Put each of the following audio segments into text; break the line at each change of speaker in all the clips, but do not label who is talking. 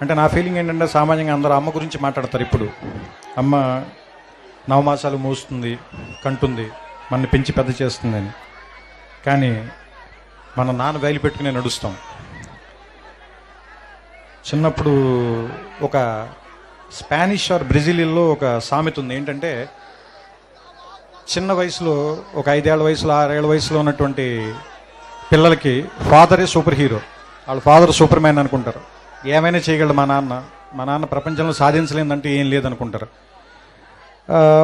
అంటే నా ఫీలింగ్ ఏంటంటే సామాన్యంగా అందరూ అమ్మ గురించి మాట్లాడతారు ఇప్పుడు. అమ్మ నవమాసాలు మోస్తుంది కంటుంది మన పెంచి పెద్ద చేస్తుందని. కానీ మన నాన్న వేలు పెట్టుకునే నడుస్తాం. చిన్నప్పుడు ఒక స్పానిష్ ఆర్ బ్రెజిలియన్లో ఒక సామెత ఉంది. ఏంటంటే చిన్న వయసులో ఒక ఐదేళ్ళ వయసులో ఆరేళ్ళ వయసులో ఉన్నటువంటి పిల్లలకి ఫాదరే సూపర్ హీరో వాళ్ళ ఫాదర్ సూపర్ మ్యాన్ అనుకుంటారు. ఏమైనా చేయగలడు మా నాన్న. మా నాన్న ప్రపంచంలో సాధించలేదంటే ఏం లేదనుకుంటారు.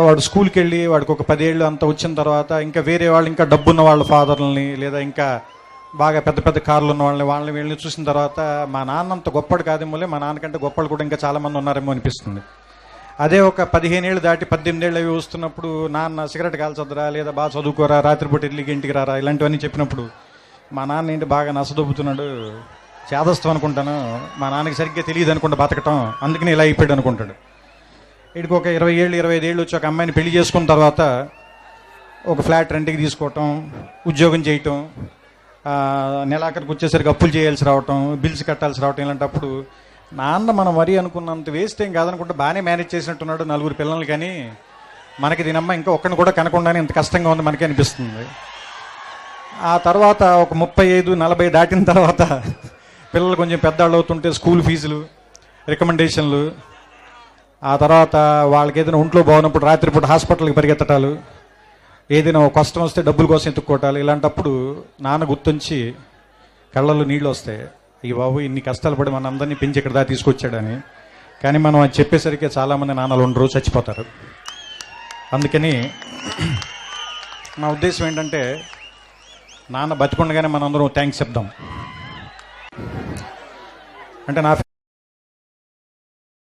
వాడు స్కూల్కి వెళ్ళి వాడికి ఒక పదేళ్ళు అంత వచ్చిన తర్వాత ఇంకా వేరే వాళ్ళు ఇంకా డబ్బున్న వాళ్ళ ఫాదర్లని లేదా ఇంకా బాగా పెద్ద పెద్ద కార్లు ఉన్న వాళ్ళని వాళ్ళని వీళ్ళని చూసిన తర్వాత మా నాన్న అంత గొప్పడు కాదేమోలే మా నాన్నకంటే గొప్పలు కూడా ఇంకా చాలామంది ఉన్నారేమో అనిపిస్తుంది. అదే ఒక పదిహేను ఏళ్ళు దాటి పద్దెనిమిది ఏళ్ళు అవి వస్తున్నప్పుడు నాన్న సిగరెట్ కాల్చొద్దురా లేదా బాగా చదువుకోరా రాత్రిపూట ఇల్లుకి ఇంటికి రారా ఇలాంటివన్నీ చెప్పినప్పుడు మా నాన్న ఏంటి బాగా నసదొబ్బుతున్నాడు? చేదస్తం అనుకుంటాను. మా నాన్నకి సరిగ్గా తెలియదు అనుకుంటా బతకటం. అందుకని ఇలా అయిపోయాడు అనుకుంటాడు. వీడికి ఒక ఇరవై ఏళ్ళు ఇరవై ఐదు ఏళ్ళు వచ్చి ఒక అమ్మాయిని పెళ్ళి చేసుకున్న తర్వాత ఒక ఫ్లాట్ రెంట్కి తీసుకోవటం ఉద్యోగం చేయటం నెలాఖరికి వచ్చేసరికి అప్పులు చేయాల్సి రావటం బిల్స్ కట్టాల్సి రావటం ఇలాంటప్పుడు నాన్న మనం మరీ అనుకున్నంత వేస్ట్ ఏం కాదనుకుంటే బాగానే మేనేజ్ చేసినట్టున్నాడు నలుగురు పిల్లలు కానీ మనకి దీనమ్మ ఇంకా ఒక్కడిని కూడా కనకుండానే ఇంత కష్టంగా ఉంది మనకి అనిపిస్తుంది. ఆ తర్వాత ఒక ముప్పై ఐదు నలభై దాటిన తర్వాత పిల్లలు కొంచెం పెద్దవాళ్ళు అవుతుంటే స్కూల్ ఫీజులు రికమెండేషన్లు ఆ తర్వాత వాళ్ళకి ఏదైనా ఒంట్లో బాగున్నప్పుడు రాత్రిపూట హాస్పిటల్కి పరిగెత్తటాలు ఏదైనా కష్టం వస్తే డబ్బుల కోసం ఎత్తుక్కోవటాలు ఇలాంటప్పుడు నాన్న గుర్తుంచి కళ్ళల్లో నీళ్ళు వస్తాయి ఈ బాబు ఇన్ని కష్టాలు పడి మన అందరినీ పెంచి ఇక్కడ దా తీసుకొచ్చాడని. కానీ మనం అది చెప్పేసరికి చాలామంది నాన్నలు ఉండరు చచ్చిపోతారు. అందుకని నా ఉద్దేశం ఏంటంటే నాన్న బతికుండగానే మనందరం థ్యాంక్స్ చెప్దాం. అంటే నా